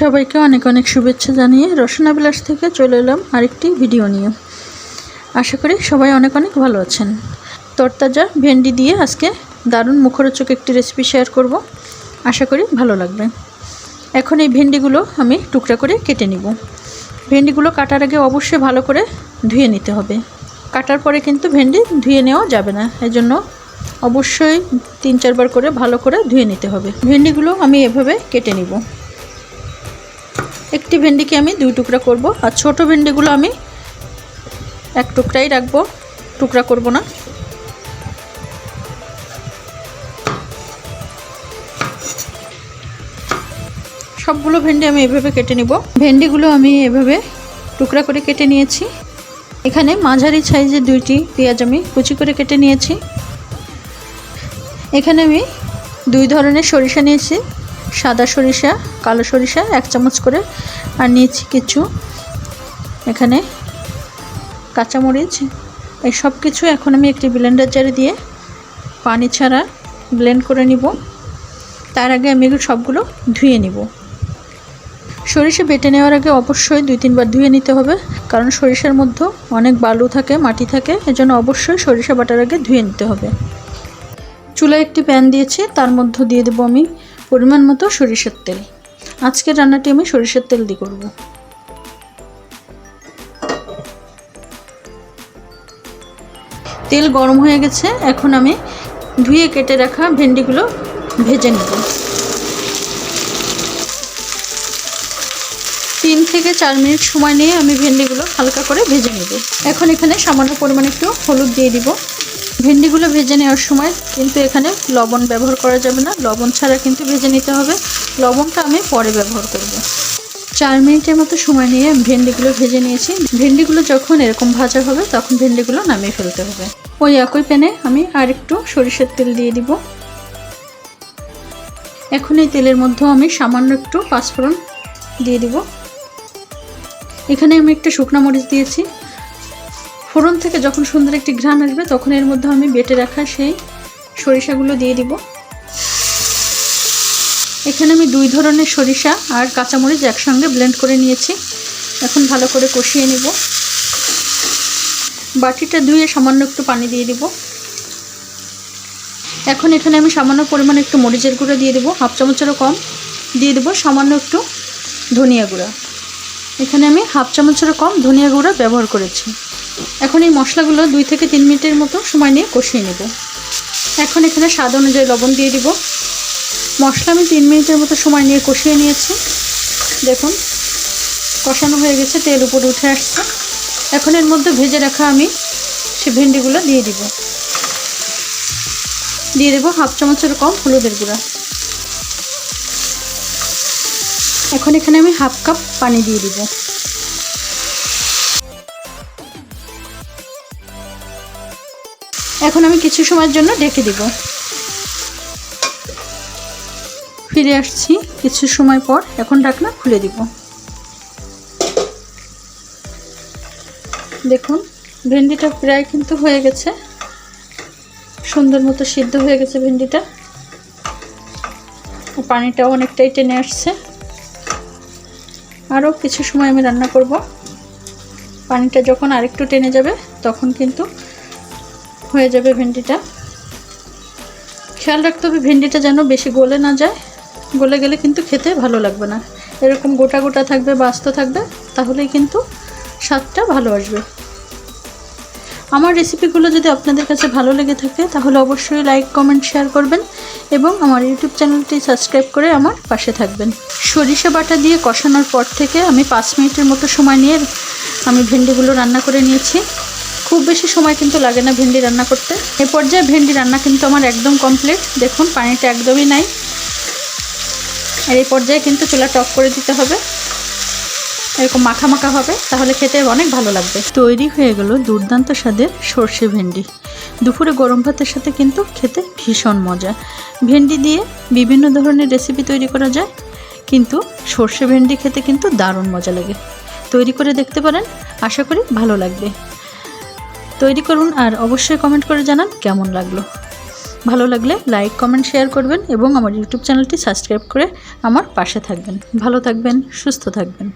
সবাইকে অনেক অনেক শুভেচ্ছা জানিয়ে রসনা বিলাস থেকে চলে এলাম আরেকটি ভিডিও নিয়ে। আশা করি সবাই অনেক অনেক ভালো আছেন। তরতাজা ভেন্ডি দিয়ে আজকে দারুণ মুখরোচক একটি রেসিপি শেয়ার করব। আশা করি ভালো লাগবে। এখন এই ভেন্ডিগুলো আমি টুকরা করে কেটে নিব। ভেন্ডিগুলো কাটার আগে অবশ্যই ভালো করে ধুয়ে নিতে হবে। কাটার পরে কিন্তু ভেন্ডি ধুয়ে নেওয়া যাবে না। এজন্য অবশ্যই তিন চারবার করে ভালো করে ধুয়ে নিতে হবে। ভেন্ডিগুলো আমি এভাবে কেটে নিব। একটি ভেন্ডিকে আমি দুই টুকরা করব আর ছোট ভেন্ডিগুলো আমি এক টুকরাই রাখব, টুকরা করব না। সবগুলো ভেন্ডি আমি এভাবে কেটে নিব। ভেন্ডিগুলো আমি এভাবে টুকরা করে কেটে নিয়েছি। এখানে মাঝারি সাইজের দুইটি পেঁয়াজ আমি কুচি করে কেটে নিয়েছি। এখানে আমি দুই ধরনের সরিষা নিয়েছি। সাদা সরিষা, কালো সরিষা এক চামচ করে। আর নিয়েছি কিছু এখানে কাঁচামরিচ। এই সব কিছু এখন আমি একটি ব্লেন্ডার জারে দিয়ে পানি ছাড়া ব্লেন্ড করে নিব। তার আগে আমি এগুলো সবগুলো ধুয়ে নিব। সরিষা বেটে নেওয়ার আগে অবশ্যই দুই তিনবার ধুয়ে নিতে হবে, কারণ সরিষার মধ্যে অনেক বালু থাকে, মাটি থাকে, এজন্য অবশ্যই সরিষা বাটার আগে ধুয়ে নিতে হবে। চুলায় একটি প্যান দিয়েছি, তার মধ্যে দিয়ে দেবো আমি পরিমাণ মতো সরিষার তেল। আজকের রান্নাটি আমি সরিষার তেল দিয়ে করব। তেল গরম হয়ে গেছে, এখন আমি ধুয়ে কেটে রাখা ভেন্ডিগুলো ভেজে নেব। তিন থেকে চার মিনিট সময় নিয়ে আমি ভেন্ডিগুলো হালকা করে ভেজে নেব। এখন এখানে সামান্য পরিমাণে একটু হলুদ দিয়ে দিব। ভেন্ডিগুলো ভেজে নেওয়ার সময় কিন্তু এখানে লবণ ব্যবহার করা যাবে না। লবণ ছাড়া কিন্তু ভেজে নিতে হবে। লবণটা আমি পরে ব্যবহার করব। চার মিনিটের মতো সময় নিয়ে ভেন্ডিগুলো ভেজে নিয়েছি। ভেন্ডিগুলো যখন এরকম ভাজা হবে, তখন ভেন্ডিগুলো নামিয়ে ফেলতে হবে। ওই একই প্যানে আমি আর একটু সরিষার তেল দিয়ে দিব। এখন এই তেলের মধ্যেও আমি সামান্য একটু পাঁচফোড়ন দিয়ে দিব। এখানে আমি একটা শুকনো মরিচ দিয়েছি। ফোড়ন থেকে যখন সুন্দর একটি ঘ্রাণ আসবে, তখন এর মধ্যে আমি বেটে রাখা সেই সরিষাগুলো দিয়ে দিব। এখানে আমি দুই ধরনের সরিষা আর কাঁচামরিচ একসঙ্গে ব্লেন্ড করে নিয়েছি। এখন ভালো করে কষিয়ে নিব। বাটিটা ধুয়ে সামান্য একটু পানি দিয়ে দিব। এখন এখানে আমি সামান্য পরিমাণে একটু মরিচের গুঁড়ো দিয়ে দেবো, হাফ চামচেরও কম। দিয়ে দেবো সামান্য একটু ধনিয়া গুঁড়া। এখানে আমি হাফ চামচেরও কম ধনিয়া গুঁড়া ব্যবহার করেছি। এখন এই মশলাগুলো দুই থেকে তিন মিনিটের মতো সময় নিয়ে কষিয়ে নেব। এখন এখানে স্বাদ অনুযায়ী লবণ দিয়ে দিব। মশলা আমি তিন মিনিটের মতো সময় নিয়ে কষিয়ে নিয়েছি। দেখুন, কষানো হয়ে গেছে, তেল উপরে উঠে আসছে। এখন এর মধ্যে ভেজে রাখা আমি সে ভেন্ডিগুলো দিয়ে দিব। দিয়ে দেবো হাফ চামচের কম হলুদের গুঁড়া। এখন এখানে আমি হাফ কাপ পানি দিয়ে দিব। এখন আমি কিছু সময়ের জন্য ডেকে দিব। ফিরে আসছি কিছু সময় পর, এখন ঢাকনা খুলে দিব। দেখুন, ভেন্ডিটা প্রায় কিন্তু হয়ে গেছে। সুন্দর মতো সিদ্ধ হয়ে গেছে ভেন্ডিটা। পানিটাও অনেকটাই টেনে আসছে। আরও কিছু সময় আমি রান্না করব। পানিটা যখন আরেকটু টেনে যাবে, তখন কিন্তু হয়ে যাবে ভেন্ডিটা। খেয়াল রাখতে হবে ভেন্ডিটা যেন বেশি গলে না যায়। গলে গেলে কিন্তু খেতে ভালো লাগবে না। এরকম গোটা গোটা থাকবে, বাস্ত থাকবে, তাহলেই কিন্তু স্বাদটা ভালো আসবে। আমার রেসিপিগুলো যদি আপনাদের কাছে ভালো লেগে থাকে, তাহলে অবশ্যই লাইক কমেন্ট শেয়ার করবেন এবং আমার ইউটিউব চ্যানেলটি সাবস্ক্রাইব করে আমার পাশে থাকবেন। সরিষা বাটা দিয়ে কষানোর পর থেকে আমি পাঁচ মিনিটের মতো সময় নিয়ে আমি ভেন্ডিগুলো রান্না করে নিয়েছি। খুব বেশি সময় কিন্তু লাগে না ভেন্ডি রান্না করতে। এ পর্যায়ে ভেন্ডি রান্না কিন্তু আমার একদম কমপ্লিট দেখুন, পানিটা একদমই নাই। আর এই পর্যায়ে কিন্তু চুলা টক করে দিতে হবে। এরকম মাখা মাখা হবে, তাহলে খেতে অনেক ভালো লাগবে। তৈরি হয়ে গেল দুর্দান্ত স্বাদের সর্ষে ভেন্ডি। দুপুরে গরম ভাতের সাথে কিন্তু খেতে ভীষণ মজা। ভেন্ডি দিয়ে বিভিন্ন ধরনের রেসিপি তৈরি করা যায়, কিন্তু সর্ষে ভেন্ডি খেতে কিন্তু দারুণ মজা লাগে। তৈরি করে দেখতে পারেন, আশা করি ভালো লাগবে। তৈরি করুন আর অবশ্যই কমেন্ট করে জানান কেমন লাগল। ভালো লাগলে লাইক কমেন্ট শেয়ার করবেন এবং আমার ইউটিউব চ্যানেলটি সাবস্ক্রাইব করে আমার পাশে থাকবেন। ভালো থাকবেন, সুস্থ থাকবেন।